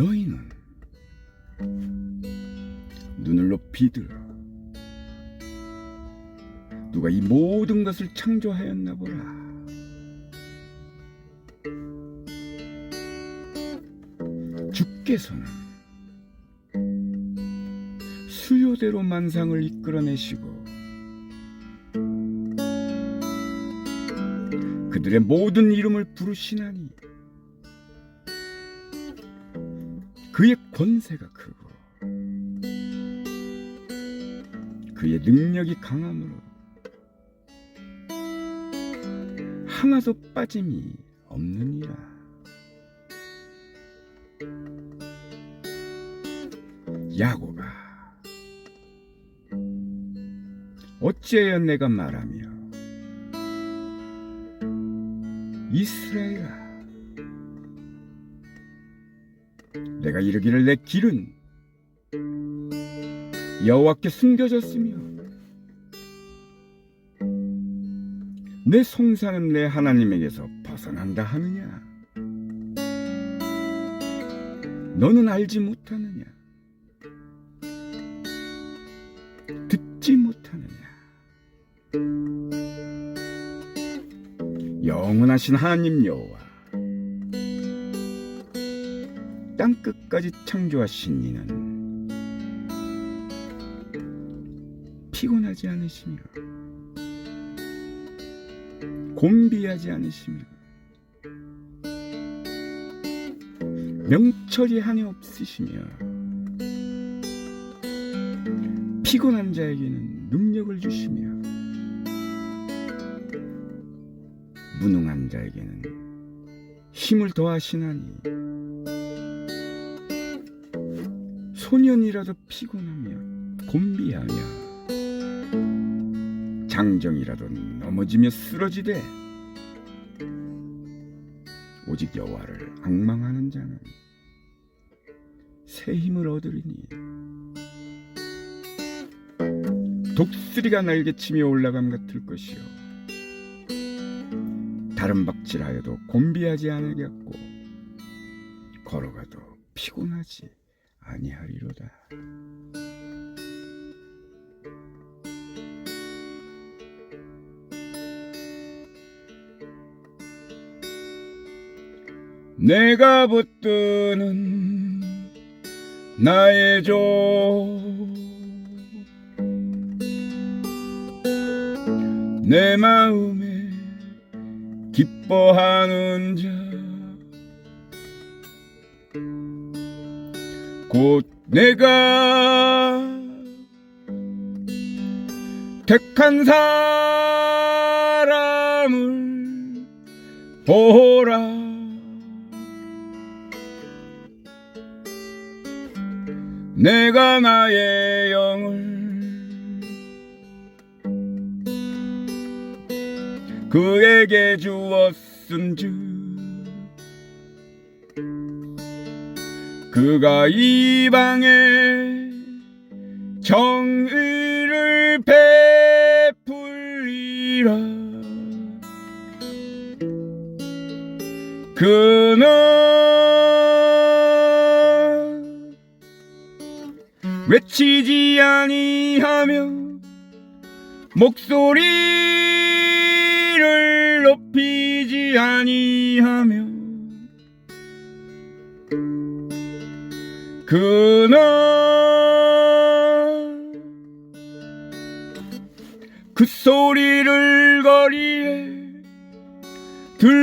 너희는 눈을 높이 들어 누가 이 모든 것을 창조하였나 보라. 주께서는 수요대로 만상을 이끌어내시고 그들의 모든 이름을 부르시나니 그의 권세가 크고 그의 능력이 강함으로 하나도 빠짐이 없느니라. 야고가 어찌하여 내가 말하며 이스라엘아 내가 이르기를 내 길은 여호와께 숨겨졌으며 내 송사는 내 하나님에게서 벗어난다 하느냐? 너는 알지 못하느냐? 듣지 못하느냐? 영원하신 하나님 여호와 땅 끝까지 창조하신 이는 피곤하지 않으시며 곤비하지 않으시며 명철이 한이 없으시며 피곤한 자에게는 능력을 주시며 무능한 자에게는 힘을 더하시나니 소년이라도 피곤하며 곤비하며 장정이라도 넘어지며 쓰러지되 오직 여호와를 악망하는 자는 새 힘을 얻으리니. 독수리가 날개치며 올라감 같을 것이요. 다른 박질하여도 곤비하지 않으겠고 걸어가도 피곤하지 아니하리로다. 내가 붙드는 나의 조내 마음에 기뻐하는 자 곧 내가 택한 사람을 보라. 내가 나의 영을 그에게 주었은즉 그가 이 방에 정의를 베풀리라. 그는 외치지 아니하며 목소리를 높이지 아니하며 그는 그 소리를 거리에 들리게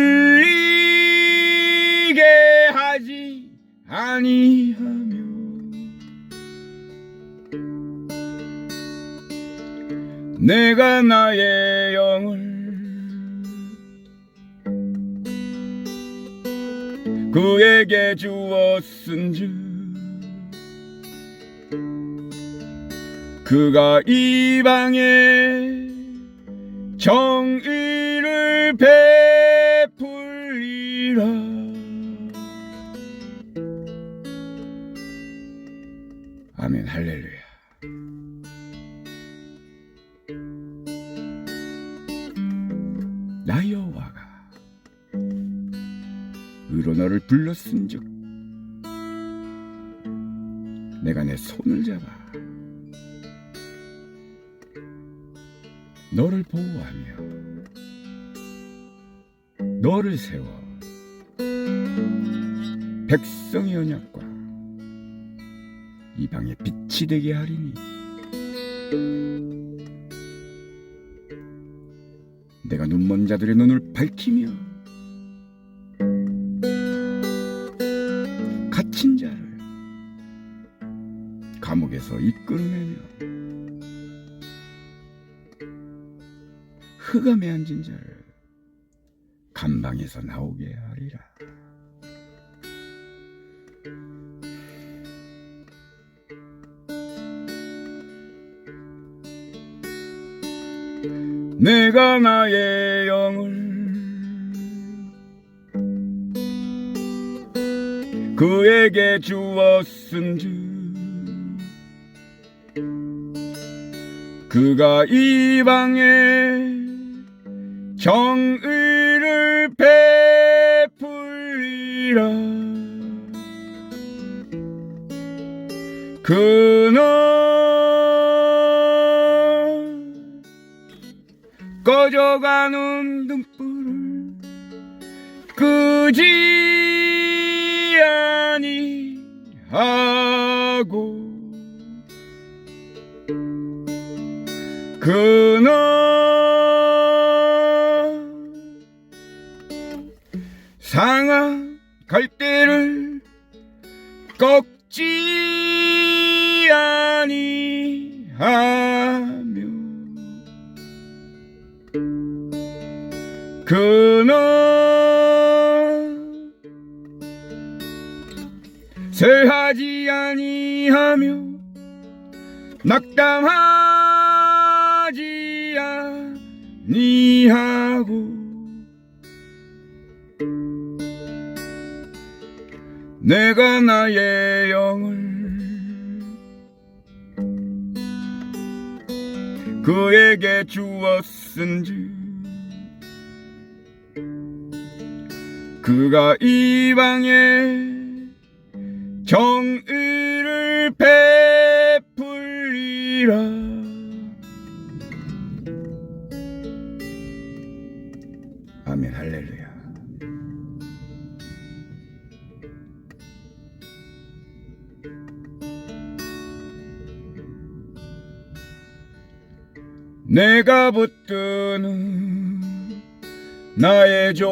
하지 아니하며 내가 나의 영을 그에게 주었은즉 그가 이 방에 정의를 베풀리라. 아멘. 할렐루야. 나 여호와가 의로 너를 불렀은즉 내가 내 손을 잡아 너를 보호하며 너를 세워 백성의 언약과 이방의 빛이 되게 하리니 내가 눈먼 자들의 눈을 밝히며 갇힌 자를 감옥에서 이끌어내 흑암에 앉은 자를 감방에서 나오게 하리라. 내가 나의 영을 그에게 주었은즉 그가 이 방에 정의를 베풀리라. 그는 꺼져가는 등불을 끄지 아니하고 그는 갈대를 꺾지 아니하며 그는 쇠하지 아니하며 낙담하지 아니하고 내가 나의 영을 그에게 주었은즉 그가 이방에 정의를 베풀리라 내가 붙드는 나의 조내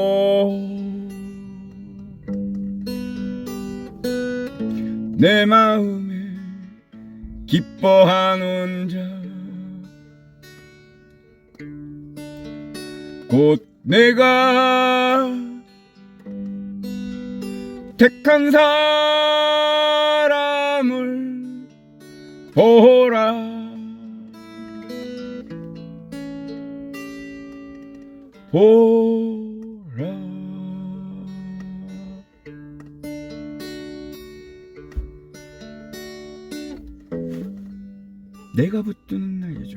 마음에 기뻐하는 자. 곧 내가 택한 사람을 보라 내가 붙드는 나의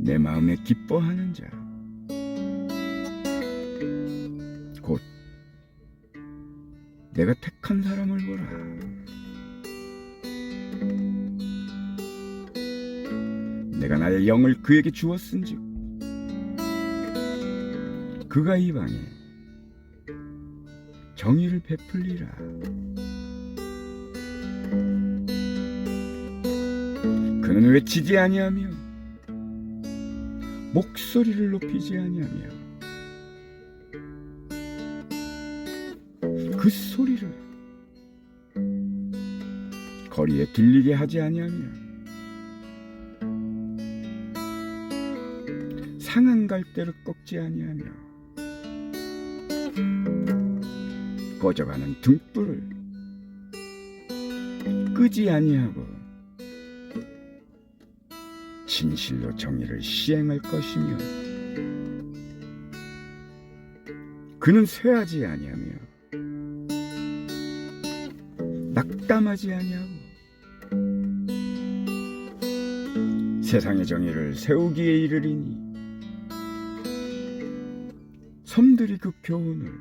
종내 마음에 기뻐하는 자. 곧 내가 택한 사람을 보라. 내가 나의 영을 그에게 주었은즉 그가 이 방에 정의를 베풀리라 그는 외치지 아니하며 목소리를 높이지 아니하며 그 소리를 거리에 들리게 하지 아니하며 상한 갈대를 꺾지 아니하며 꺼져가는 등불을 끄지 아니하고 진실로 정의를 시행할 것이며 그는 쇠하지 아니하며 낙담하지 아니하고 세상의 정의를 세우기에 이르리니 섬들이 그 교훈을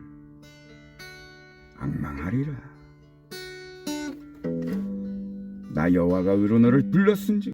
악망하리라. 나 여호와가 의로 너를 불렀은지